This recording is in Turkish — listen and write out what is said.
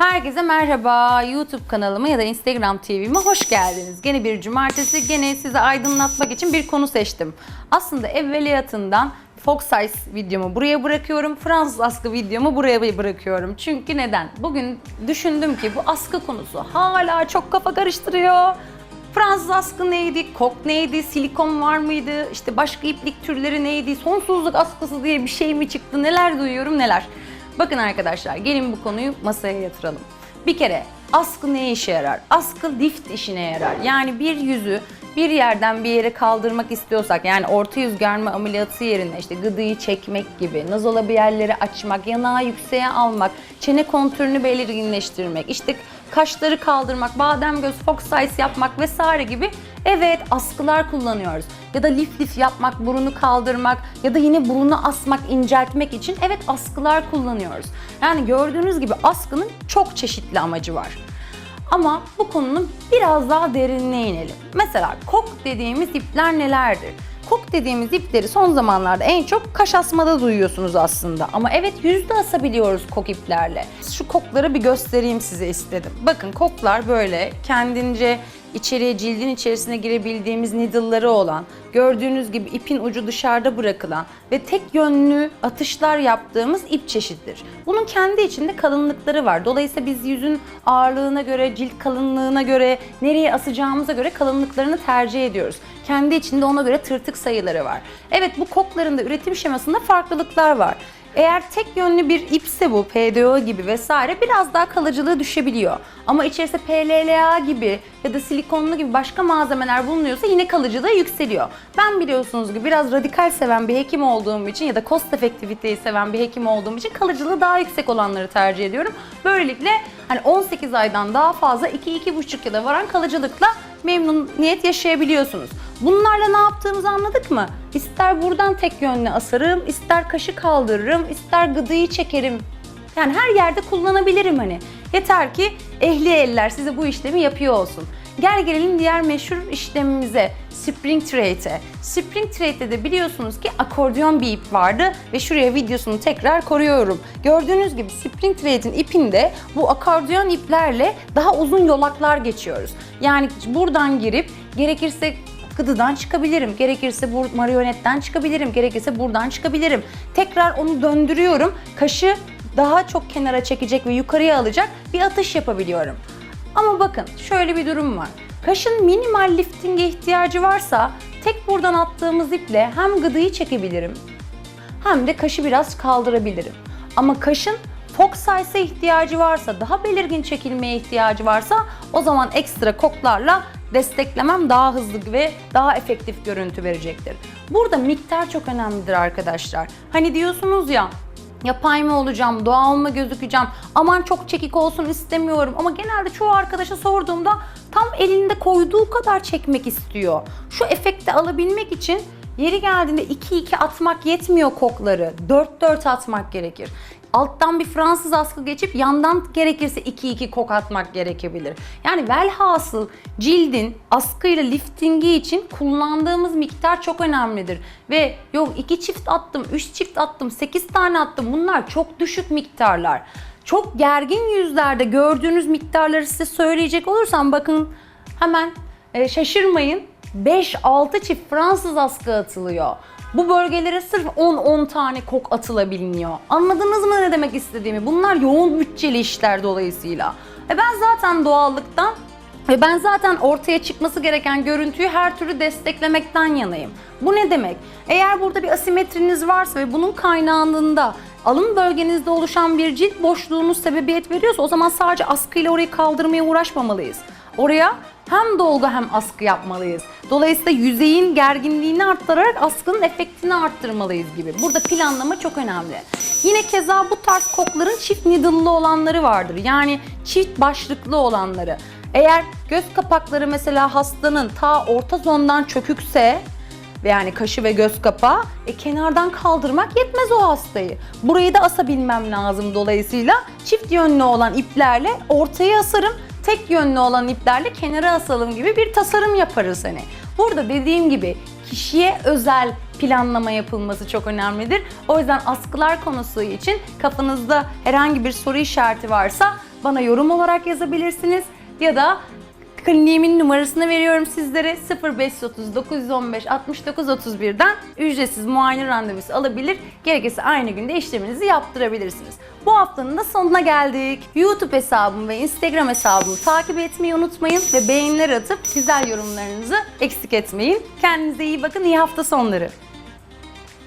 Herkese merhaba. YouTube kanalıma ya da Instagram TV'me hoş geldiniz. Gene bir cumartesi, gene size aydınlatmak için bir konu seçtim. Aslında evveliyatından Fox Size videomu buraya bırakıyorum. Fransız askı videomu buraya bırakıyorum. Çünkü neden? Bugün düşündüm ki bu askı konusu hala çok kafa karıştırıyor. Fransız askı neydi, kok neydi, silikon var mıydı, işte başka iplik türleri neydi, sonsuzluk askısı diye bir şey mi çıktı, neler duyuyorum neler. Bakın arkadaşlar gelin bu konuyu masaya yatıralım. Bir kere askı ne işe yarar? Askı lift işine yarar. Yani bir yüzü bir yerden bir yere kaldırmak istiyorsak yani orta yüz germe ameliyatı yerine işte gıdıyı çekmek gibi, nazola bir yerleri açmak, yanağı yükseğe almak, çene kontürünü belirginleştirmek, işte kaşları kaldırmak, badem göz, fox size yapmak vesaire gibi evet askılar kullanıyoruz. Ya da lif lif yapmak, burunu kaldırmak ya da yine burunu asmak, inceltmek için evet askılar kullanıyoruz. Yani gördüğünüz gibi askının çok çeşitli amacı var. Ama bu konunun biraz daha derinine inelim. Mesela kok dediğimiz ipler nelerdir? Kok dediğimiz ipleri son zamanlarda en çok kaş asmada duyuyorsunuz aslında. Ama evet yüzde asabiliyoruz kok iplerle. Şu kokları bir göstereyim size istedim. Bakın koklar böyle kendince içeriye cildin içerisine girebildiğimiz needle'ları olan, gördüğünüz gibi ipin ucu dışarıda bırakılan ve tek yönlü atışlar yaptığımız ip çeşittir. Bunun kendi içinde kalınlıkları var. Dolayısıyla biz yüzün ağırlığına göre, cilt kalınlığına göre, nereye asacağımıza göre kalınlıklarını tercih ediyoruz. Kendi içinde ona göre tırtık sayıları var. Evet bu kokların da üretim şemasında farklılıklar var. Eğer tek yönlü bir ipse bu PDO gibi vesaire biraz daha kalıcılığı düşebiliyor. Ama içerisinde PLLA gibi ya da silikonlu gibi başka malzemeler bulunuyorsa yine kalıcılığı yükseliyor. Ben biliyorsunuz ki biraz radikal seven bir hekim olduğum için ya da cost efektiviteyi seven bir hekim olduğum için kalıcılığı daha yüksek olanları tercih ediyorum. Böylelikle hani 18 aydan daha fazla 2-2,5 yıla varan kalıcılıkla memnuniyet yaşayabiliyorsunuz. Bunlarla ne yaptığımızı anladık mı? İster buradan tek yönlü asarım, ister kaşı kaldırırım, ister gıdıyı çekerim. Yani her yerde kullanabilirim hani. Yeter ki ehli eller size bu işlemi yapıyor olsun. Gel gelelim diğer meşhur işlemimize, spring trade'e. Spring trade'de de biliyorsunuz ki akordeon bir ip vardı ve şuraya videosunu tekrar koruyorum. Gördüğünüz gibi spring trade'in ipinde bu akordeon iplerle daha uzun yolaklar geçiyoruz. Yani buradan girip gerekirse gıdıdan çıkabilirim. Gerekirse bu marionetten çıkabilirim. Gerekirse buradan çıkabilirim. Tekrar onu döndürüyorum. Kaşı daha çok kenara çekecek ve yukarıya alacak bir atış yapabiliyorum. Ama bakın şöyle bir durum var. Kaşın minimal liftinge ihtiyacı varsa tek buradan attığımız iple hem gıdıyı çekebilirim hem de kaşı biraz kaldırabilirim. Ama kaşın fox size'a ihtiyacı varsa, daha belirgin çekilmeye ihtiyacı varsa o zaman ekstra koklarla desteklemem daha hızlı ve daha efektif görüntü verecektir. Burada miktar çok önemlidir arkadaşlar. Hani diyorsunuz ya Yapay mı olacağım, doğal mı gözükeceğim, aman çok çekik olsun istemiyorum ama genelde çoğu arkadaşa sorduğumda tam elinde koyduğu kadar çekmek istiyor. Şu efekti alabilmek için yeri geldiğinde 2-2 atmak yetmiyor kokları, 4-4 atmak gerekir. Alttan bir Fransız askı geçip yandan gerekirse 2-2 kok atmak gerekebilir. Yani velhasıl cildin askıyla liftingi için kullandığımız miktar çok önemlidir. Ve yok 2 çift attım, 3 çift attım, 8 tane attım bunlar çok düşük miktarlar. Çok gergin yüzlerde gördüğünüz miktarları size söyleyecek olursam bakın hemen e, şaşırmayın 5-6 çift Fransız askı atılıyor. Bu bölgelere sırf 10-10 tane kok atılabiliyor. Anladınız mı ne demek istediğimi? Bunlar yoğun bütçeli işler dolayısıyla. E ben zaten doğallıktan ve ben zaten ortaya çıkması gereken görüntüyü her türlü desteklemekten yanayım. Bu ne demek? Eğer burada bir asimetriniz varsa ve bunun kaynağında alın bölgenizde oluşan bir cilt boşluğunuz sebebiyet veriyorsa o zaman sadece askıyla orayı kaldırmaya uğraşmamalıyız. Oraya hem dolgu hem askı yapmalıyız. Dolayısıyla yüzeyin gerginliğini arttırarak askının efektini arttırmalıyız gibi. Burada planlama çok önemli. Yine keza bu tarz kokların çift needle'lı olanları vardır. Yani çift başlıklı olanları. Eğer göz kapakları mesela hastanın ta orta zondan çökükse yani kaşı ve göz kapağı e, kenardan kaldırmak yetmez o hastayı. Burayı da asabilmem lazım dolayısıyla çift yönlü olan iplerle ortaya asarım tek yönlü olan iplerle kenara asalım gibi bir tasarım yaparız hani. Burada dediğim gibi kişiye özel planlama yapılması çok önemlidir. O yüzden askılar konusu için kafanızda herhangi bir soru işareti varsa bana yorum olarak yazabilirsiniz ya da Kliniğimin numarasını veriyorum sizlere 0530 915 69 31'den ücretsiz muayene randevusu alabilir. Gerekirse aynı günde işleminizi yaptırabilirsiniz. Bu haftanın da sonuna geldik. YouTube hesabımı ve Instagram hesabımı takip etmeyi unutmayın ve beğeniler atıp güzel yorumlarınızı eksik etmeyin. Kendinize iyi bakın, iyi hafta sonları.